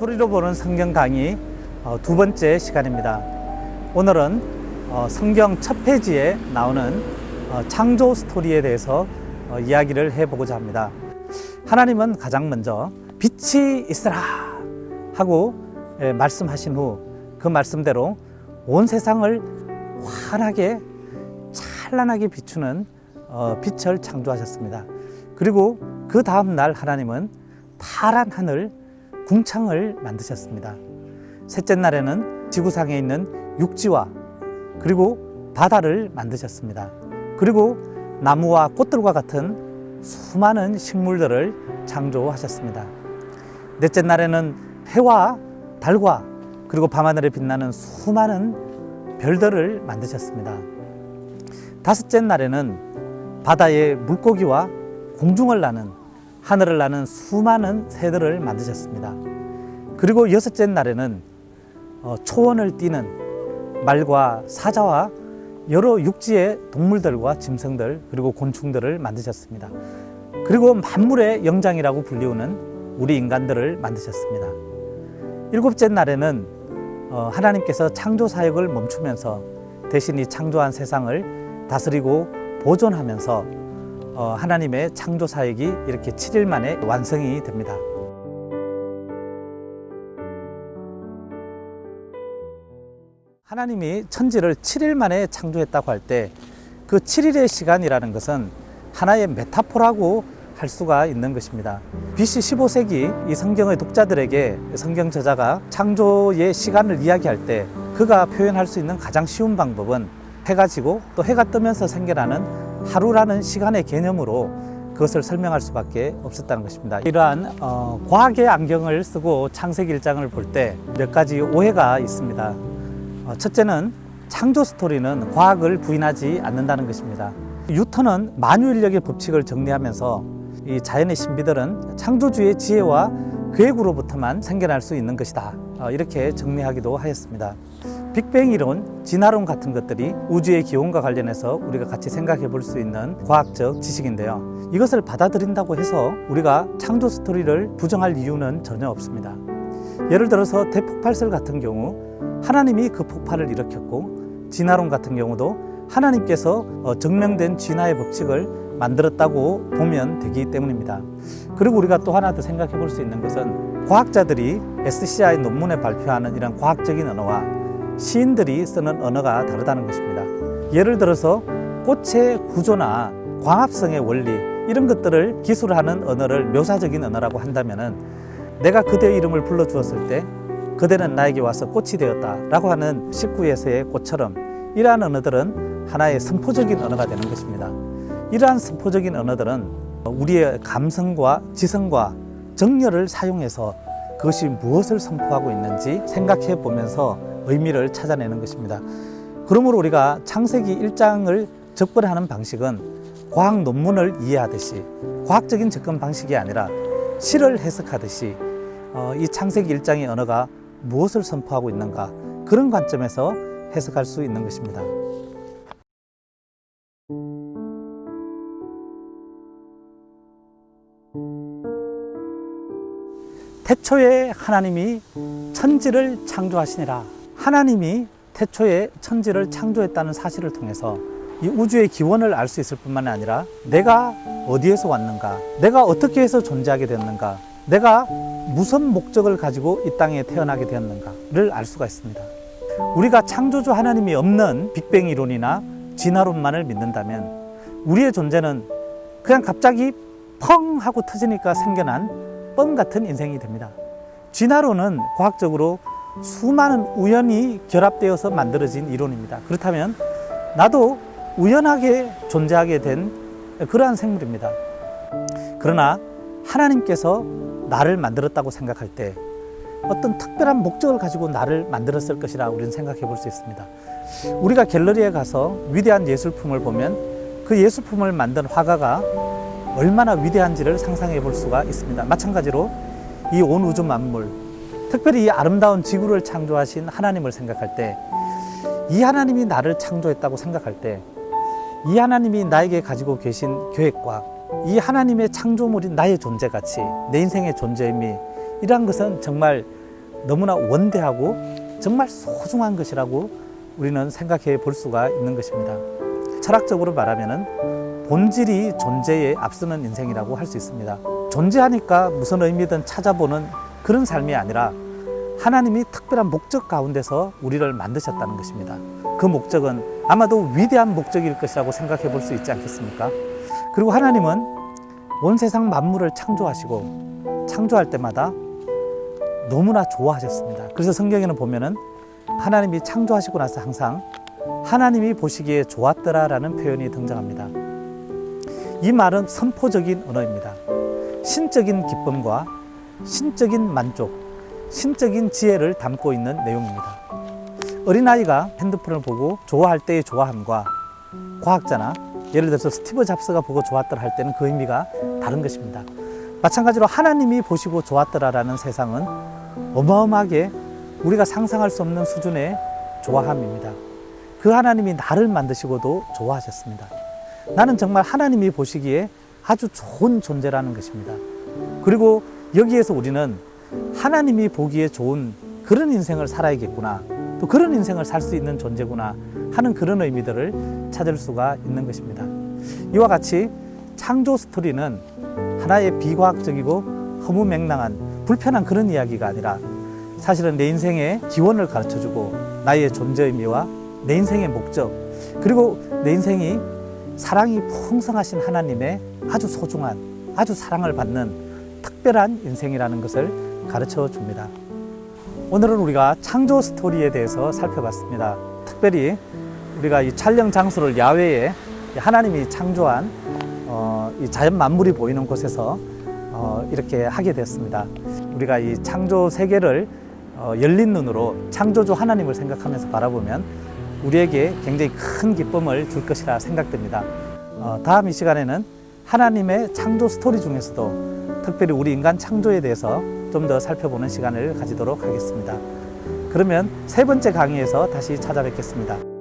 스토리로 보는 성경 강의 어, 두 번째 시간입니다. 오늘은 어, 성경 첫 페이지에 나오는 어, 창조 스토리에 대해서 어, 이야기를 해보고자 합니다. 하나님은 가장 먼저 빛이 있으라 하고 예, 말씀하신 후 그 말씀대로 온 세상을 환하게 찬란하게 비추는 어, 빛을 창조하셨습니다. 그리고 그 다음 날 하나님은 파란 하늘, 궁창을 만드셨습니다. 셋째 날에는 지구상에 있는 육지와 그리고 바다를 만드셨습니다. 그리고 나무와 꽃들과 같은 수많은 식물들을 창조하셨습니다. 넷째 날에는 해와 달과 그리고 밤하늘에 빛나는 수많은 별들을 만드셨습니다. 다섯째 날에는 바다의 물고기와 공중을 나는 하늘을 나는 수많은 새들을 만드셨습니다. 그리고 여섯째 날에는 어, 초원을 뛰는 말과 사자와 여러 육지의 동물들과 짐승들 그리고 곤충들을 만드셨습니다. 그리고 만물의 영장이라고 불리우는 우리 인간들을 만드셨습니다. 일곱째 날에는 어, 하나님께서 창조 사역을 멈추면서 대신 이 창조한 세상을 다스리고 보존하면서 어, 하나님의 창조 사역이 이렇게 7일 만에 완성이 됩니다. 하나님이 천지를 7일 만에 창조했다고 할 때 그 7일의 시간이라는 것은 하나의 메타포라고 할 수가 있는 것입니다. BC 15세기 이 성경의 독자들에게 성경 저자가 창조의 시간을 이야기할 때 그가 표현할 수 있는 가장 쉬운 방법은 해가 지고 또 해가 뜨면서 생겨나는 하루라는 시간의 개념으로 그것을 설명할 수밖에 없었다는 것입니다. 이러한 어, 과학의 안경을 쓰고 창세기 1장을 볼 때 몇 가지 오해가 있습니다. 어, 첫째는 창조 스토리는 과학을 부인하지 않는다는 것입니다. 뉴턴은 만유인력의 법칙을 정리하면서 이 자연의 신비들은 창조주의 지혜와 계획으로부터만 생겨날 수 있는 것이다. 어, 이렇게 정리하기도 하였습니다. 빅뱅 이론, 진화론 같은 것들이 우주의 기원과 관련해서 우리가 같이 생각해 볼 수 있는 과학적 지식인데요. 이것을 받아들인다고 해서 우리가 창조 스토리를 부정할 이유는 전혀 없습니다. 예를 들어서 대폭발설 같은 경우 하나님이 그 폭발을 일으켰고 진화론 같은 경우도 하나님께서 어, 증명된 진화의 법칙을 만들었다고 보면 되기 때문입니다. 그리고 우리가 또 하나 더 생각해 볼 수 있는 것은 과학자들이 SCI 논문에 발표하는 이런 과학적인 언어와 시인들이 쓰는 언어가 다르다는 것입니다. 예를 들어서 꽃의 구조나 광합성의 원리 이런 것들을 기술하는 언어를 묘사적인 언어라고 한다면은 내가 그대의 이름을 불러 주었을 때 그대는 나에게 와서 꽃이 되었다라고 하는 19에서의 꽃처럼 이러한 언어들은 하나의 선포적인 언어가 되는 것입니다. 이러한 선포적인 언어들은 우리의 감성과 지성과 정열을 사용해서 그것이 무엇을 선포하고 있는지 생각해 보면서 의미를 찾아내는 것입니다. 그러므로 우리가 창세기 1장을 접근하는 방식은 과학 논문을 이해하듯이 과학적인 접근 방식이 아니라 시를 해석하듯이 어, 이 창세기 1장의 언어가 무엇을 선포하고 있는가 그런 관점에서 해석할 수 있는 것입니다. 태초에 하나님이 천지를 창조하시니라. 하나님이 태초에 천지를 창조했다는 사실을 통해서 이 우주의 기원을 알 수 있을 뿐만 아니라 내가 어디에서 왔는가, 내가 어떻게 해서 존재하게 되었는가, 내가 무슨 목적을 가지고 이 땅에 태어나게 되었는가를 알 수가 있습니다. 우리가 창조주 하나님이 없는 빅뱅 이론이나 진화론만을 믿는다면 우리의 존재는 그냥 갑자기 펑 하고 터지니까 생겨난 뻥 같은 인생이 됩니다. 진화론은 과학적으로 수많은 우연이 결합되어서 만들어진 이론입니다. 그렇다면 나도 우연하게 존재하게 된 그러한 생물입니다. 그러나 하나님께서 나를 만들었다고 생각할 때 어떤 특별한 목적을 가지고 나를 만들었을 것이라 우리는 생각해 볼 수 있습니다. 우리가 갤러리에 가서 위대한 예술품을 보면 그 예술품을 만든 화가가 얼마나 위대한지를 상상해 볼 수가 있습니다. 마찬가지로 이 온 우주 만물, 특별히 이 아름다운 지구를 창조하신 하나님을 생각할 때, 이 하나님이 나를 창조했다고 생각할 때, 이 하나님이 나에게 가지고 계신 계획과 이 하나님의 창조물인 나의 존재 가치, 내 인생의 존재 의미, 이러한 것은 정말 너무나 원대하고 정말 소중한 것이라고 우리는 생각해 볼 수가 있는 것입니다. 철학적으로 말하면은 본질이 존재에 앞서는 인생이라고 할 수 있습니다. 존재하니까 무슨 의미든 찾아보는 그런 삶이 아니라 하나님이 특별한 목적 가운데서 우리를 만드셨다는 것입니다. 그 목적은 아마도 위대한 목적일 것이라고 생각해 볼 수 있지 않겠습니까? 그리고 하나님은 온 세상 만물을 창조하시고 창조할 때마다 너무나 좋아하셨습니다. 그래서 성경에는 보면은 하나님이 창조하시고 나서 항상 하나님이 보시기에 좋았더라라는 표현이 등장합니다. 이 말은 선포적인 언어입니다. 신적인 기쁨과 신적인 만족, 신적인 지혜를 담고 있는 내용입니다. 어린아이가 핸드폰을 보고 좋아할 때의 좋아함과 과학자나 예를 들어서 스티브 잡스가 보고 좋았더라 할 때는 그 의미가 다른 것입니다. 마찬가지로 하나님이 보시고 좋았더라라는 세상은 어마어마하게 우리가 상상할 수 없는 수준의 좋아함입니다. 그 하나님이 나를 만드시고도 좋아하셨습니다. 나는 정말 하나님이 보시기에 아주 좋은 존재라는 것입니다. 그리고 여기에서 우리는 하나님이 보기에 좋은 그런 인생을 살아야겠구나. 또 그런 인생을 살 수 있는 존재구나 하는 그런 의미들을 찾을 수가 있는 것입니다. 이와 같이 창조 스토리는 하나의 비과학적이고 허무맹랑한 불편한 그런 이야기가 아니라 사실은 내 인생의 기원을 가르쳐 주고 나의 존재 의미와 내 인생의 목적 그리고 내 인생이 사랑이 풍성하신 하나님의 아주 소중한 아주 사랑을 받는 특별한 인생이라는 것을 가르쳐 줍니다. 오늘은 우리가 창조 스토리에 대해서 살펴봤습니다. 특별히 우리가 이 촬영 장소를 야외에 하나님이 창조한 어, 이 자연 만물이 보이는 곳에서 어, 이렇게 하게 됐습니다. 우리가 이 창조 세계를 어, 열린 눈으로 창조주 하나님을 생각하면서 바라보면 우리에게 굉장히 큰 기쁨을 줄 것이라 생각됩니다. 어, 다음 이 시간에는 하나님의 창조 스토리 중에서도 특별히 우리 인간 창조에 대해서 좀 더 살펴보는 시간을 가지도록 하겠습니다. 그러면 세 번째 강의에서 다시 찾아뵙겠습니다.